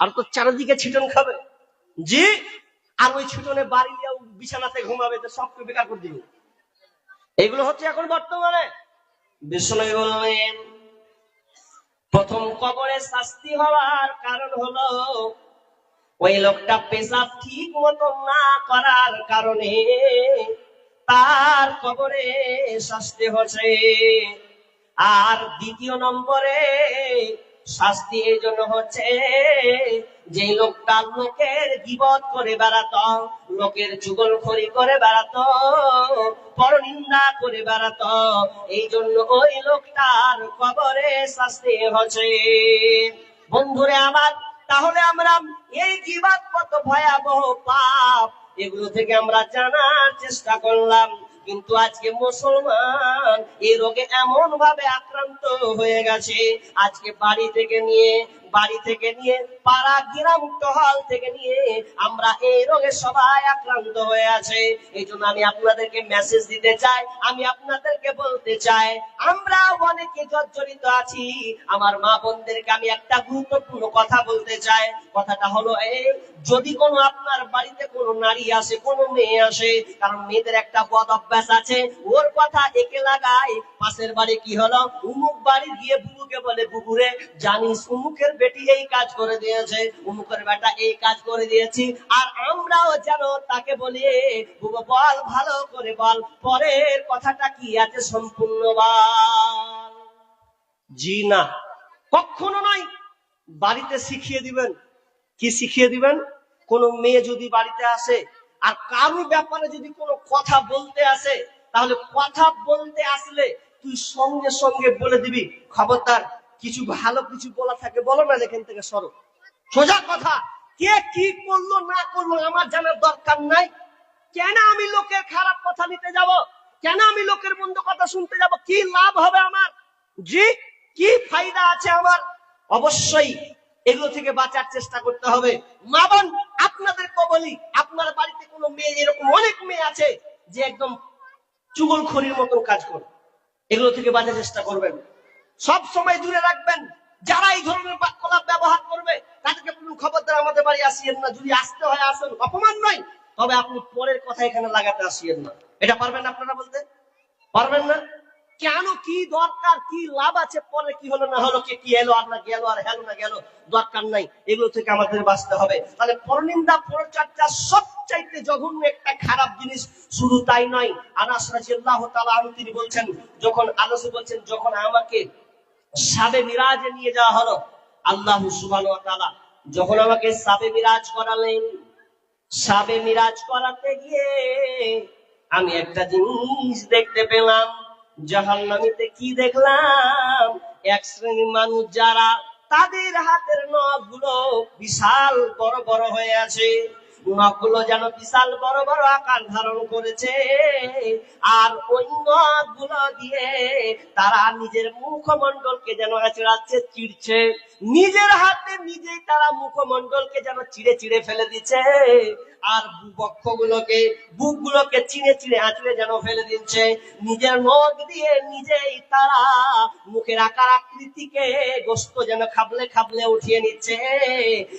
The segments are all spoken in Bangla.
আর তো চারিদিকে ছিটন খাবে। জি? আর ওই ছিটনে বাড়ি নিয়ে বিছানাতে ঘুমাবে তো সবকে বেকার করে দিবে। এগুলো হচ্ছে এখন বর্তমানে। বিষ্ণু বললেন প্রথম কবরে শাস্তি হওয়ার কারণ হলো ওই লোকটা পেশাব ঠিক মতো না করার কারণে তার কবরে শাস্তি হচ্ছে আর দ্বিতীয় নম্বরে শাস্তি এই জন্য হচ্ছে যে লোকটা লোকের বিপদ করে বেড়াতো, লোকের যুগলখড়ি করে বেড়াতো, পরনিন্দা করে বেড়াতো, এই জন্য ওই লোকটার কবরে শাস্তি হচ্ছে। বন্ধুরে আমার, তাহলে আমরা এই জীবাত কত ভয়াবহ পাপ, এগুলো থেকে আমরা জানার চেষ্টা করলাম। কিন্তু আজকে মুসলমান এই রোগে এমন ভাবে আক্রান্ত হয়ে গেছে আজকে বাড়ি থেকে নিয়ে বাড়ি থেকে নিয়ে, পাড়া গ্রাম টহল থেকে নিয়ে আমরা এই রোগে সবাই আক্রান্ত হয়ে আছে। এই জন্য আমি আপনাদেরকে মেসেজ দিতে চাই, আমি আপনাদেরকে বলতে চাই, আমরা অনেকে জর্জরিত আছি। আমার মা বোনদেরকে আমি একটা গুরুত্বপূর্ণ কথা বলতে চাই। কথাটা হলো এই, যদি কোনো আপনার বাড়িতে কোনো নারী আসে, কোনো মেয়ে আসে, কারণ মেয়েদের একটা বদ অভ্যাস আছে, ওর কথা একে লাগায় পাশের বাড়ি কি হলো? উমুক বাড়ি গিয়ে বুবুকে বলে, বুবুরে, জানিস উমুকের বেটি এই কাজ করে দিয়েছে, উমুকের বেটা এই কাজ করে দিয়েছি, আর আমরাও যেন তাকে বলি বল, ভালো করে বল, পরের কথাটা কি আছে সম্পূর্ণ জি না, কখনো নয়, বাড়িতে শিখিয়ে দিবেন। কি শিখিয়ে দিবেন? কোন মেয়ে যদি বাড়িতে আসে, আর কারও ব্যাপারে যদি কোনো কথা বলতে আসে, তাহলে কথা বলতে আসলে তুই সঙ্গে সঙ্গে বলে দিবি, খবরদার কিছু ভালো কিছু বলা থাকে, বলো না এখান থেকে সরো। সোজা কথা, কে কি করল, না করল আমার জানার দরকার নাই। কেন আমি লোকের খারাপ কথা নিতে যাব? কেন আমি লোকের মন্দ কথা শুনতে যাব? কি লাভ হবে আমার? জি, কি ফায়দা আছে আমার? অবশ্যই এগুলো থেকে বাঁচার চেষ্টা করতে হবে। মা বোন, আপনাদের কবলি, আপনার বাড়িতে কোনো মেয়ে, এরকম অনেক মেয়ে আছে যে একদম চুগল খড়ির মতন কাজ করে। এগুলো থেকে বাঁচার চেষ্টা করবেন। সব সময় দূরে রাখবেন। যারা এই ধরনের বাক্যলাপ ব্যবহার করবে, তাদেরকে বলুন খবরদার আমাদের বাড়ি আসিয়েন না। যদি আসতে হয়, আসেন। অপমান নয়, তবে আপনি পরের কথা এখানে লাগাতে আসিয়েন না। এটা পারবেন আপনারা বলতে? পারবেন না? কেন কি দরকার, কি লাভ আছে? পরে কি হলো, না হলো, কে কি এলো, আর না গেল, আর হেলো, না গেল, দরকার নাই। এগুলো থেকে আমাদের বাঁচতে হবে। তাহলে পরনিন্দা, পরচর্চা সবচাইতে জঘন্য একটা খারাপ জিনিস। শুধু তাই নয়, আনাস রাদিয়াল্লাহু তাআলা তিনি বলছেন, যখন আনাস বলছেন, যখন আমাকে সাবে মিরাজে নিয়ে যাওয়া হলো। আল্লাহ তাআলা যখন আমাকে সাবে মিরাজ করালেন, সাবে মিরাজ করাতে গিয়ে আমি একটা জিনিস দেখতে পেলাম। জাহান্নামীতে কি দেখলাম? এক শ্রেণির মানুষ যারা তাদের হাতের নখগুলো বিশাল বড় বড় হয়ে আছে। নখগুলো যেন বিশাল বড় বড় আকার ধারণ করেছে। আর ওই নখগুলো দিয়ে তারা নিজের মুখমণ্ডলকে যেন আচড়াচ্ছে চিড়ছে। নিজের হাতে নিজেই তারা মুখমণ্ডলকে যেন চিড়ে চিড়ে ফেলে দিচ্ছে। আর বক্ষগুলোকে বুকগুলোকে চিনে চিনে আঁচড়ে যেন ফেলে দিচ্ছে। নিজের নখ দিয়ে নিজেই তারা মুখের আকার আকৃতিকে গোস্ত যেন খাবলে খাবলে উঠিয়ে নিচ্ছে।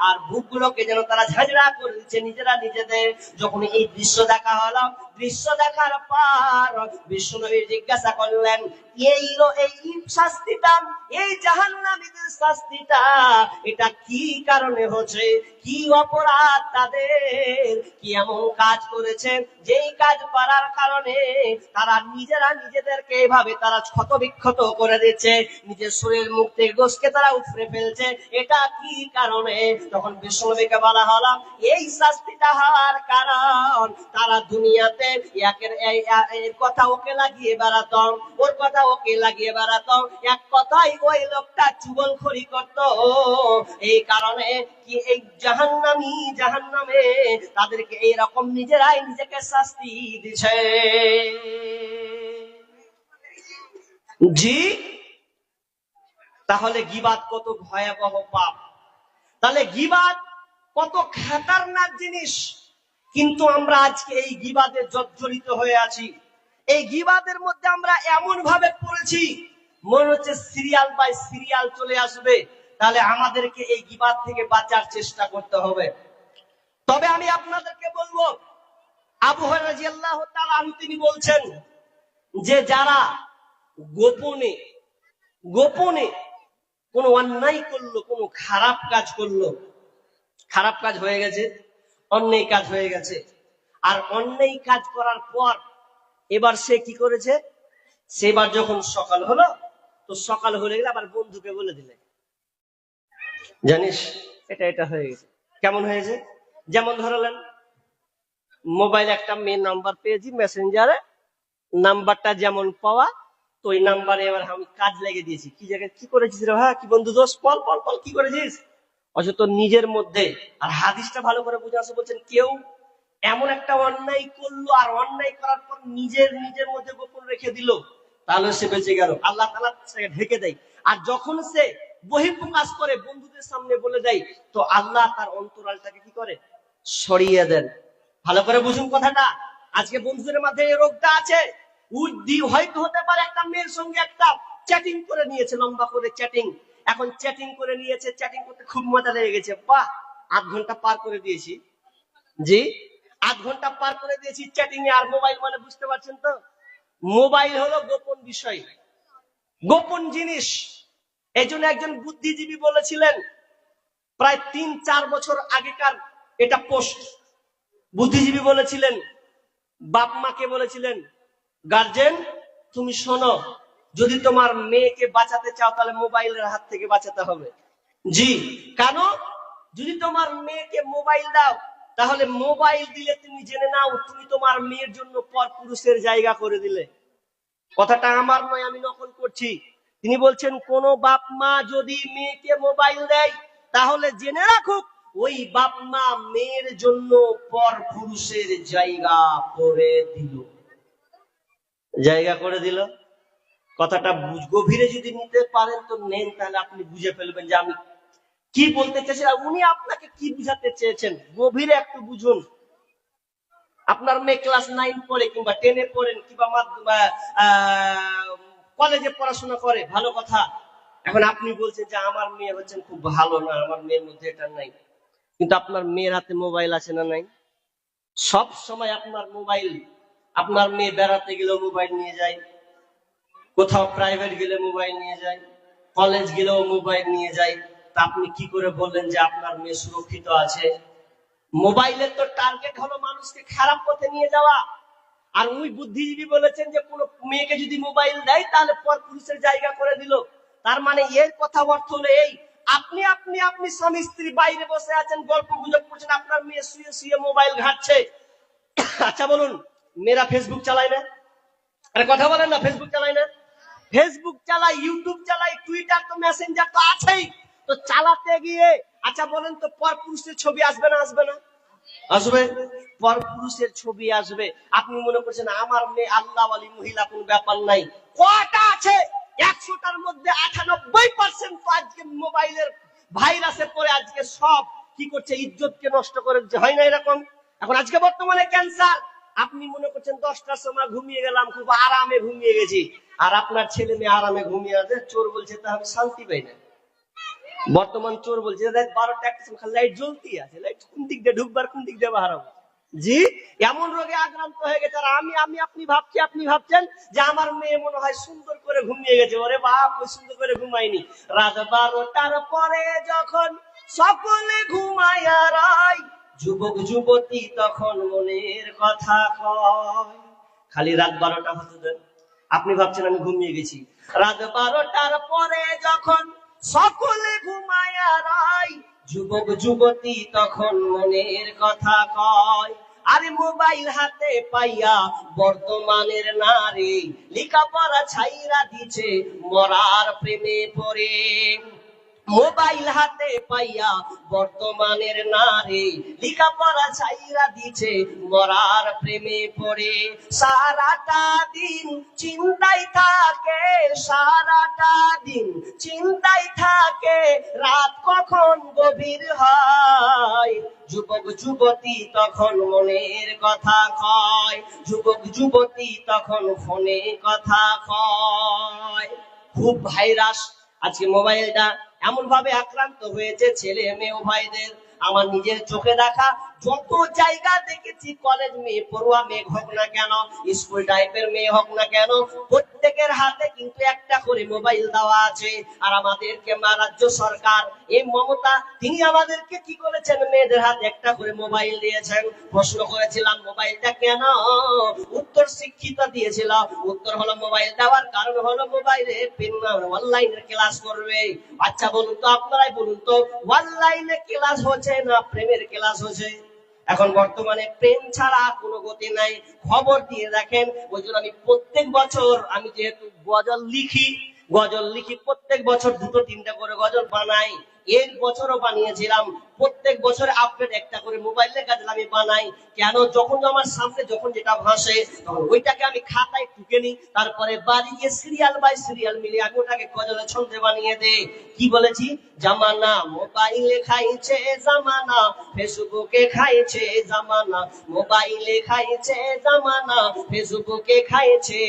আর বুকগুলোকে যেন তারা ঝাঁঝরা করে দিচ্ছে নিজেরা নিজেদের। যখন এই দৃশ্য দেখা হলো দৃশ্য দেখার পর বিষ্ণুনবী জিজ্ঞাসা করলেন, এই এই শাস্তিটা? এই জাহান্নামীদের শাস্তিটা? এটা কি কারণে হচ্ছে? কি অপরাধ তাদের? কি এমন কাজ করেছে? যেই কাজ করার কারণে তারা নিজেরা নিজেদেরকে এভাবে তারা ক্ষত বিক্ষত করে দিচ্ছে। নিজের শরীর থেকে গোসকে তারা উফরে ফেলছে। এটা কি কারণে? তখন বিষ্ণুনবীকে বলা হলাম এই শাস্তিটা হওয়ার কারণ তারা দুনিয়াতে করতো। এই কারণে কি এই তাদেরকে এইরকম নিজেরাই নিজেকে শাস্তি দিছে? জি? তাহলে গিবাদ কত ভয়াবহ পাপ। তাহলে গিবাদ কত খাতারনাক জিনিস। কিন্তু আমরা আজকে এই গিবাদের জর্জরিত হয়ে আছি। এই গিবাদের মধ্যে আমরা এমন ভাবে পড়েছি, মনে হচ্ছে সিরিয়াল বাই সিরিয়াল চলে আসবে, তাহলে আমাদেরকে এই গিবাদ থেকে বাঁচার চেষ্টা করতে হবে। তবে আমি আপনাদেরকে বলব, আবু রাজিয়াল্লাহ তিনি বলছেন যে যারা গোপনে গোপনে কোনো অন্যায় করল, কোনো খারাপ কাজ করল, খারাপ কাজ হয়ে গেছে অন্যায় কাজ হয়ে গেছে। আর অন্যায় কাজ করার পর এবার সে কি করেছে? সেবার যখন সকাল হলো, তো সকাল হলে গেলে আবার বন্ধুকে বলে দিলে। জানিস? এটা এটা হয়ে গেছে। কেমন হয়েছে? যেমন ধরলেন, মোবাইল একটা মেয়ে নাম্বার পেয়েছি মেসেঞ্জারে। নাম্বারটা যেমন পাওয়া, তো ওই নাম্বারে এবার আমি কাজ লেগে দিয়েছি। কি জায়গায়, কি করেছিস রে হ্যাঁ কি বন্ধু দোষ? পল পল পল কি করেছিস? অথচ নিজের মধ্যে, আর হাদিসটা ভালো করে বুঝে আসে বলছেন, কেউ এমন একটা অন্যায় করল আর অন্যায় করার পর নিজের নিজের মধ্যে গোপন রেখে দিল, তাহলে সে বেঁচে গেল। আল্লাহ তালা ঢেকে দেয়। আর যখন সে বহিঃপ্রকাশ করে বন্ধুদের সামনে বলে দেয়, তো আল্লাহ তার অন্তরালটাকে কি করে? সরিয়ে দেন। ভালো করে বুঝুন কথাটা। আজকে বন্ধুদের মাঝে এই রোগটা আছে। উদ্দি হয়তো হতে পারে একটা মেয়ের সঙ্গে একটা চ্যাটিং করে নিয়েছে, লম্বা করে চ্যাটিং এখন চ্যাটিং করে নিয়েছে চ্যাটিং করতে খুব মজা লেগে গেছে। বাহ, আধ ঘণ্টা পার করে দিয়েছি। জি, আধ ঘণ্টা পার করে দিয়েছি চ্যাটিং এ, আর মোবাইল মানে বুঝতে পারছেন তো? মোবাইল হলো গোপন বিষয়। গোপন জিনিস। এই জন্য একজন বুদ্ধিজীবী বলেছিলেন, প্রায় তিন, চার বছর আগেকার এটা পোস্ট বুদ্ধিজীবী বলেছিলেন, বাপ মাকে বলেছিলেন, গার্জেন, তুমি শোনো। যদি তোমার মেয়েকে বাঁচাতে চাও তাহলে মোবাইলের হাত থেকে বাঁচাতে হবে। জি। কেন? যদি তোমার মেয়েকে মোবাইল দাও তাহলে মোবাইল দিলে তুমি জেনে নাও তুমি তোমার মেয়ের জন্য পর পুরুষের জায়গা করে দিলে। কথাটা আমার নয় আমি নকল করছি। তিনি বলছেন কোন বাপ মা যদি মেয়েকে মোবাইল দেয় তাহলে জেনে রাখুক ওই বাপ মা মেয়ের জন্য পর পুরুষের জায়গা করে দিল। জায়গা করে দিল? কথাটা গভীরে যদি নিতে পারেন তো নেন, তাহলে আপনি বুঝে ফেলবেন যে আমি কি বলতে চেয়েছেন আর উনি আপনাকে কি বুঝাতে চেয়েছেন? গভীরে একটু বুঝুন। আপনার মেয়ে ক্লাস নাইন পড়ে কিংবা টেনে পড়েন কিংবা কলেজে পড়াশোনা করে, ভালো কথা। এখন আপনি বলছেন যে আমার মেয়ে হচ্ছেন খুব ভালো না, আমার মেয়ের মধ্যে এটা নাই। কিন্তু আপনার মেয়ের হাতে মোবাইল আছে না নাই? সব সময় আপনার মোবাইল আপনার মেয়ে বেড়াতে গেলেও মোবাইল নিয়ে যায়। কোথাও প্রাইভেট গেলে মোবাইল নিয়ে যায় কলেজ গেলেও মোবাইল নিয়ে যায়, তা আপনি কি করে বললেন যে আপনার মেয়ে সুরক্ষিত আছে? মোবাইলের তো টার্গেট হলো মানুষকে খারাপ পথে নিয়ে যাওয়া। আর উনি বুদ্ধিজীবী বলেছেন যে কোনো মেয়েকে যদি মোবাইল দেয়, তাহলে পর পুরুষের জায়গা করে দিল। তার মানে এর কথা অর্থ হলো এই, আপনি আপনি আপনি স্বামী স্ত্রী বাইরে বসে আছেন, গল্প গুজব করছেন, আপনার মেয়ে শুয়ে শুয়ে মোবাইল ঘাটছে। আচ্ছা বলুন, মেয়েরা ফেসবুক চালায় না? আরে কথা বলেন না ফেসবুক চালায় না? ফেসবুক চালাই ইউটিউব চালাই টুইটার তো মেসেঞ্জার তো আছেই। তো চালাতে গিয়ে আচ্ছা বলেন তো পর পুরুষের ছবি আসবে না আসবে না? আসবে? পর পুরুষের ছবি আসবে। আপনি মনে করছেন, আমার মেয়ে আল্লাহ আলী মহিলা, কোন ব্যাপার নাই। কটা আছে? একশোটার মধ্যে আটানব্বই পার্সেন্ট তো আজকে মোবাইলের ভাইরাসে পরে আজকে সব কি করছে, ইজ্জতকে নষ্ট করে। হয় না এরকম? এখন আজকে বর্তমানে ক্যান্সার আপনি মনে করছেন দশটার সময় ঘুমিয়ে গেলাম, খুব আরামে ঘুমিয়ে গেছি। আর আপনার ছেলে মেয়ে আরামে ঘুমিয়ে আছে, চোর বলছে তা আমি শান্তি পাই না। বর্তমান চোর বলছে বারোটা একটা লাইট আছে। লাইট কোন দিক দিয়ে ঢুকবার কোন দিক দিয়ে বাহারাবো? জি, এমন রোগে আক্রান্ত হয়ে গেছে। আর আমি আমি, আপনি ভাবছি, আপনি ভাবছেন যে আমার মেয়ে মনে হয় সুন্দর করে ঘুমিয়ে গেছে। ওরে বাপ ওই সুন্দর করে ঘুমায়নি। রাত বারোটার পরে যখন সকলে ঘুমায়া রায় যুবক যুবতী তখন মনের কথা কয়। খালি রাত বারোটা হতে আপনি ভাবছেন আমি ঘুমিয়ে গেছি। রাত বারোটার পরে যখন সকলে যুবক যুবতী তখন মনের কথা কয়। আরে মোবাইল হাতে পাইয়া বর্তমানের নারী, লেখাপড়া ছাইরা দিছে, মরার প্রেমে পড়ে। মোবাইল হাতে পাইয়া বর্তমানের নারী লেখাপড়া ছাইরা দিছে, মরার প্রেমে পড়ে। সারাটা দিন চিন্তাই থাকে, সারাটা দিন চিন্তাই থাকে, রাত কখন গভীর হয়? যুবক, যুবতী তখন মনের কথা কয়, যুবক, যুবতী তখন ফোনে কথা কয়। খুব ভাইরাস আজকে মোবাইলটা এমন ভাবে আক্রান্ত হয়েছে, ছেলে মেয়ে উভয়দের, আমার নিজের চোখে দেখা। যত জায়গা দেখেছি কলেজ মেয়ে পড়ুয়া মেয়ে হোক না কেন স্কুল টাইপের মেয়ে হোক না কেন প্রত্যেকের হাতে কিন্তু একটা করে মোবাইল দেওয়া আছে। আর আমাদেরকে মা রাজ্য সরকার, এই মমতা, তিনি আমাদেরকে কি করেছেন? মেয়েদের হাতে একটা করে মোবাইল দিয়েছেন। প্রশ্ন করেছিলাম, মোবাইলটা কেন? উত্তর শিক্ষিত দিয়েছিল। উত্তর হলো, মোবাইল দেওয়ার কারণ হলো মোবাইলে অনলাইনে ক্লাস করবে। আচ্ছা বলুন তো, আপনারাই বলুন তো অনলাইনে ক্লাস হচ্ছে না, প্রেমের ক্লাস হচ্ছে? এখন বর্তমানে প্রেম ছাড়া কোনো গতি নাই। খবর দিয়ে দেখেন, ওই জন্য আমি প্রত্যেক বছর আমি যেহেতু গজল লিখি গজল লিখি প্রত্যেক বছর দুটো তিনটা করে গজল বানাই। এর বছরও বানিয়েছিলাম প্রত্যেক বছর আপডেট একটা করে মোবাইলের কাজে আমি বানাই। কেন? যখন আমার সামনে যখন যেটা ভাসে ওইটাকে আমি খাতায় টুকে নিই, তারপরে বাড়ি গিয়ে সিরিয়াল বাই সিরিয়াল মিলিয়ে আমি ওটাকে গজলে ছন্দে বানিয়ে দেই। কি বলেছি? জামানা মোবাইলে খাইছে জামানা ফেসবুকে খাইছে জামানা মোবাইলে খাইছে জামানা ফেসবুকে খাইছে।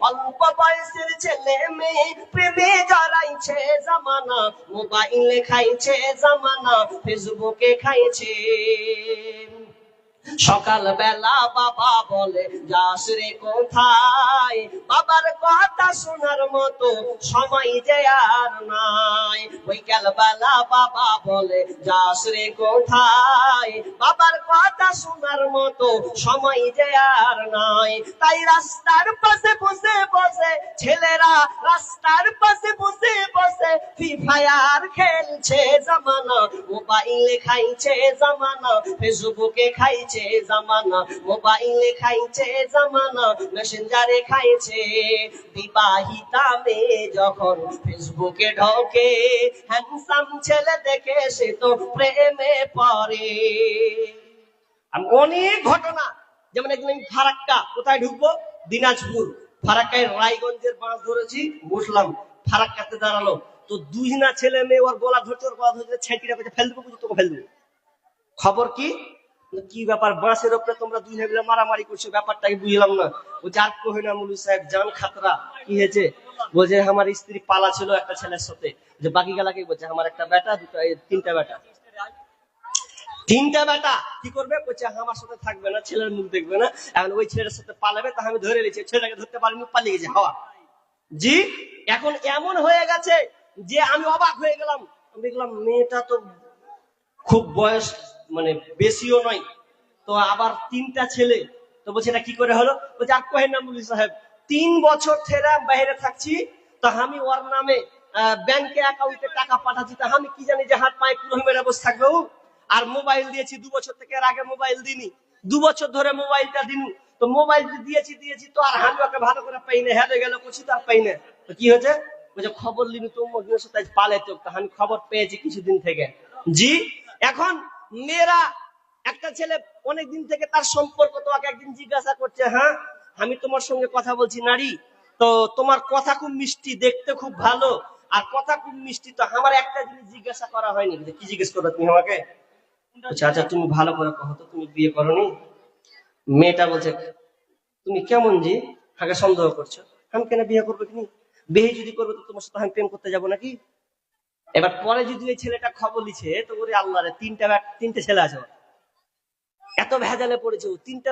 অল্প বয়সের ছেলে মেয়ে প্রেমে জড়াইছে জামানা মোবাইলে খাইছে জামানা ফেসবুকে খাইছে। সকাল বেলা বাবা বলে, যাস রে কোথায়? বাবার কথা শোনার মতো সময় যে আর নাই। বিকাল বেলা বাবা বলে, যাস রে কোথায়? বাবার কথা শোনার মতো সময় যে আর নাই। তাই রাস্তার পাশে বসে বসে ছেলেরা রাস্তার পাশে বসে বসে ফ্রি ফায়ার খেলছে। জামানা মোবাইলে খাইছে, জামানা ফেসবুকে খাইছে। জামানা, মোবাইলে খাইছে জামানা, মেসেঞ্জারে খাইছে। বিবাহিতা মেয়ে যখন ফেসবুকে ঢোকে হ্যান্ডসাম ছেলে দেখে সে তো প্রেমে পড়ে। অনেক ঘটনা, যেমন একদিন আমি ফারাক্কা, কোথায় ঢুকবো? দিনাজপুর। ফারাক্কায় রায়গঞ্জের বাস ধরেছি, বসলাম, ফারাক্কাতে দাঁড়াল। তো দুই না ছেলে মেয়ে ওর গলা ধরছে, ওর গলা ধরছে ছেঁটিটা ফেল দেবো তোকে ফেল দেবো খবর কি? কি ব্যাপার? বাঁশের উপরে তোমরা দুই মিলে মারামারি করছ, ব্যাপারটাকে বুঝলাম না। ও যার কহিনা মুলু সাহেব, জান খাতরা, কি হয়েছে? বলছে, আমার স্ত্রী পালা ছিল একটা ছেলের সাথে। যে বাকি গেলাকে? বলছে, আমার একটা বেটা, দুটো তিনটা বেটা। তিনটা বেটা, কি করবে? বলছে, আমার সাথে থাকবে না, ছেলের মুখ দেখবে না। এখন ওই ছেলের সাথে পালাবে, তা আমি ধরে নিয়েছি, ছেলেটাকে ধরতে পারিনি, পালিয়ে গেছে, হাওয়া। জি, এখন এমন হয়ে গেছে যে আমি অবাক হয়ে গেলাম। দেখলাম, মেয়েটা তো খুব বয়স মানে বেশিও নয়। তো আবার তিনটা ছেলে, তো বলছে, এটা কি করে হলো? বলছে আর কহেন না মুলি সাহেব, তিন বছর থেকে বাইরে থাকছি, তো আমি ওর নামে ব্যাংকে অ্যাকাউন্টে টাকা পাঠাচ্ছি, তা আমি কি জানি যে হাত পায়ে মেরে বসে থাকবে আর মোবাইল দিয়েছি দু বছর থেকে, এর আগে মোবাইল দিনি দু বছর ধরে মোবাইলটা দিনু। তো মোবাইল দিয়েছি দিয়েছি, তো আর আমি ওকে ভালো করে পাই না হেরে গেল কুছি পাই না তো কি হয়েছে? বলছে, খবর লিনু তো সাথে পালে তা আমি খবর পেয়েছি কিছুদিন থেকে। জি, এখন মেয়েরা, একটা ছেলে অনেক দিন থেকে তার সম্পর্ক তোমাকে একদিন জিজ্ঞাসা করছে হ্যাঁ আমি তোমার সঙ্গে কথা বলছি, নারী, তো তোমার কথা খুব মিষ্টি, দেখতে খুব ভালো। আর কথা খুব মিষ্টি, তো আমার একটা জিনিস জিজ্ঞাসা করা হয়নি। কি জিজ্ঞেস করবে তুমি আমাকে? আচ্ছা তুমি ভালো করে কहो তো, তুমি বিয়ে করনি? মেয়েটা বলছে, তুমি কেমন জি? আগে সন্দেহ করছ। আমি কেন বিয়ে করব কি বিয়ে যদি করব তো তোমার সাথে আমি প্রেম করতে যাব নাকি? এবার পরে যদি ওই ছেলেটা খবর লিছে তো ওরে আল্লাহ রে, তিনটা তিনটে ছেলে আছে এত ভেজালে পড়েছে তিনটা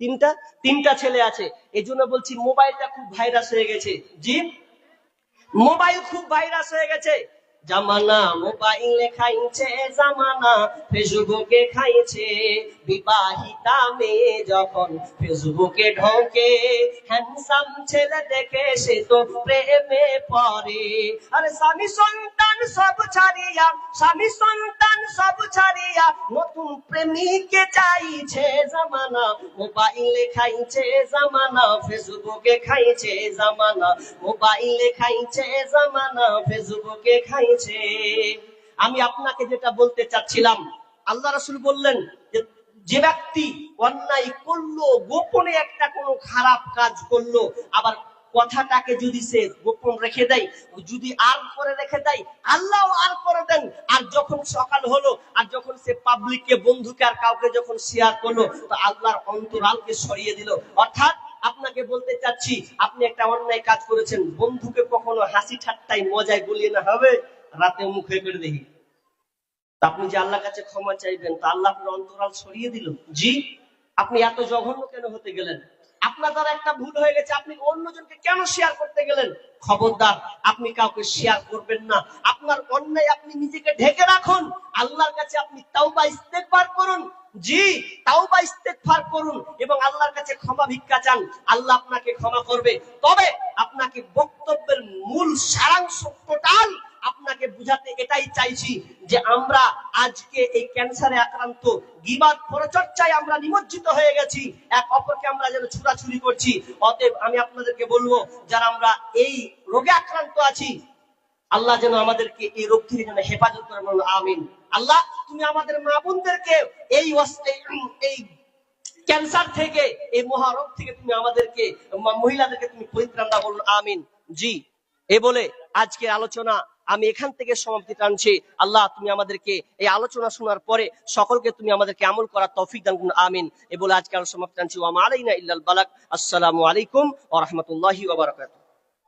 তিনটা তিনটা ছেলে আছে। এই জন্য বলছি মোবাইলটা খুব ভাইরাস হয়ে গেছে। জি? মোবাইল খুব ভাইরাস হয়ে গেছে। জামানা, মোবাইলে খাইছে জামানা, ফেসবুকে খাইছে। বিবাহিতা মেয়ে যখন ফেসবুকে ঢোকে হ্যান্ডসাম ছেলে দেখে সে তো প্রেমে পড়ে। আরে স্বামী সন্তান সব ছাড়িয়া, স্বামী সন্তান সব ছাড়িয়া, নতুন প্রেমিকে চাইছে জামানা। মোবাইলে খাইছে জামানা, ফেসবুকে খাইছে জামানা। মোবাইলে খাইছে জামানা, ফেসবুকে খাইছে। আমি আপনাকে যেটা বলতে চাচ্ছিলাম, আল্লাহ রাসূল বললেন যে ব্যক্তি অন্যায় করল, গোপনে একটা কোনো খারাপ কাজ করল, আবার কথাটাকে যদি সে গোপন রেখে দেয় যদি আর করে রেখে দেয় আল্লাহ আর করে দেন। আর যখন সকাল হলো, আর যখন সে পাবলিককে বন্ধুকে আর কাউকে যখন শেয়ার করল, তো আল্লাহর অন্তরালকে সরিয়ে দিল। অর্থাৎ আপনাকে বলতে চাচ্ছি, আপনি একটা অন্যায় কাজ করেছেন, বন্ধুকে কখনো হাসি ঠাট্টাই মজায় বলিয়ে না হবে? রাতে মুখে করে দেখি আপনি যে আল্লাহর কাছে ক্ষমা চাইবেন, তা আল্লাহ আপনার অন্তরাল সরিয়ে দিল। জি, আপনি এত জঘন্য কেন হতে গেলেন? আপনার দ্বারা একটা ভুল হয়ে গেছে, আপনি অন্যজনকে কেন শেয়ার করতে গেলেন? খবরদার, আপনি কাউকে শেয়ার করবেন না। আপনার অন্যায় আপনি নিজেকে ঢেকে রাখুন। আল্লাহর কাছে আপনি তাও তাওবা ইস্তেগফার করুন। জি তাও তাওবা ইস্তেগফার করুন এবং আল্লাহর কাছে ক্ষমা ভিক্ষা চান। আল্লাহ আপনাকে ক্ষমা করবে। তবে আপনাকে বক্তব্যের মূল সারাংশ টোটাল আপনাকে বুঝাতে এটাই চাইছি যে আমরা আজকে এই ক্যান্সারে আক্রান্ত গিবাদ পরচর্চায় আমরা নিমজ্জিত হয়ে গেছি, এক অপরকে আমরা যেন ছুড়াছুরি করছি। অতএব আমি আপনাদেরকে বলব, যারা আমরা এই রোগে আক্রান্ত আছি, আল্লাহ যেন আমাদেরকে এই রোগ থেকে যেন হেফাজত করে বলুন, আমিন। আল্লাহ, তুমি আমাদের মা বোনদেরকে এই এই- এই ক্যান্সার থেকে, এই মহারোগ থেকে তুমি আমাদেরকে মহিলাদেরকে তুমি পরিত্রাণ দাও বলুন, আমিন। জি, এ বলে আজকের আলোচনা আমি এখান থেকে সমাপ্তি টানছি। আল্লাহ, তুমি আমাদেরকে এই আলোচনা শোনার পরে সকলকে তুমি আমাদেরকে আমল করার তৌফিক দান করুন, আমিন। এ বলে আজকে আলোচনা সমাপ্তি টানছি। ওয়া মা আলাইনা ইল্লাল বালাক। আসসালামু আলাইকুম ওয়া রাহমাতুল্লাহি ওয়া বারাকাতুহু।